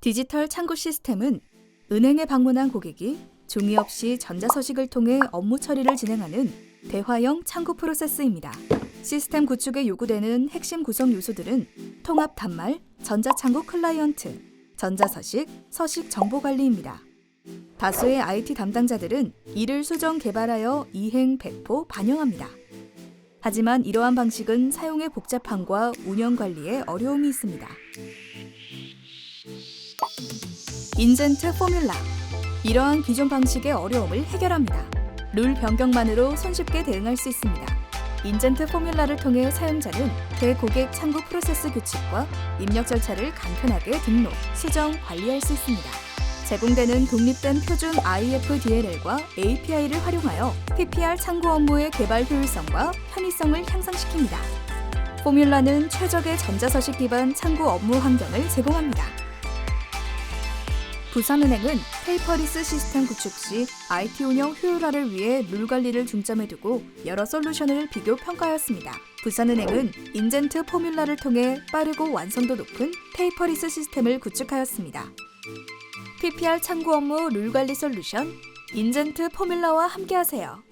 디지털 창구 시스템은 은행에 방문한 고객이 종이 없이 전자서식을 통해 업무 처리를 진행하는 대화형 창구 프로세스입니다. 시스템 구축에 요구되는 핵심 구성 요소들은 통합 단말, 전자창구 클라이언트, 전자서식, 서식 정보 관리입니다. 다수의 IT 담당자들은 이를 수정 개발하여 이행 배포 반영합니다. 하지만 이러한 방식은 사용의 복잡함과 운영 관리에 어려움이 있습니다. 인젠트 포뮬라 이러한 기존 방식의 어려움을 해결합니다. 룰 변경만으로 손쉽게 대응할 수 있습니다. 인젠트 포뮬라를 통해 사용자는 대고객 창구 프로세스 규칙과 입력 절차를 간편하게 등록, 수정, 관리할 수 있습니다. 제공되는 독립된 표준 IFDLL과 API를 활용하여 PPR 창구 업무의 개발 효율성과 편의성을 향상시킵니다. 포뮬라는 최적의 전자서식 기반 창구 업무 환경을 제공합니다. 부산은행은 페이퍼리스 시스템 구축 시 IT 운영 효율화를 위해 룰 관리를 중점에 두고 여러 솔루션을 비교 평가하였습니다. 부산은행은 인젠트 포뮬라를 통해 빠르고 완성도 높은 페이퍼리스 시스템을 구축하였습니다. PPR 창구 업무 룰 관리 솔루션 인젠트 포뮬라와 함께하세요.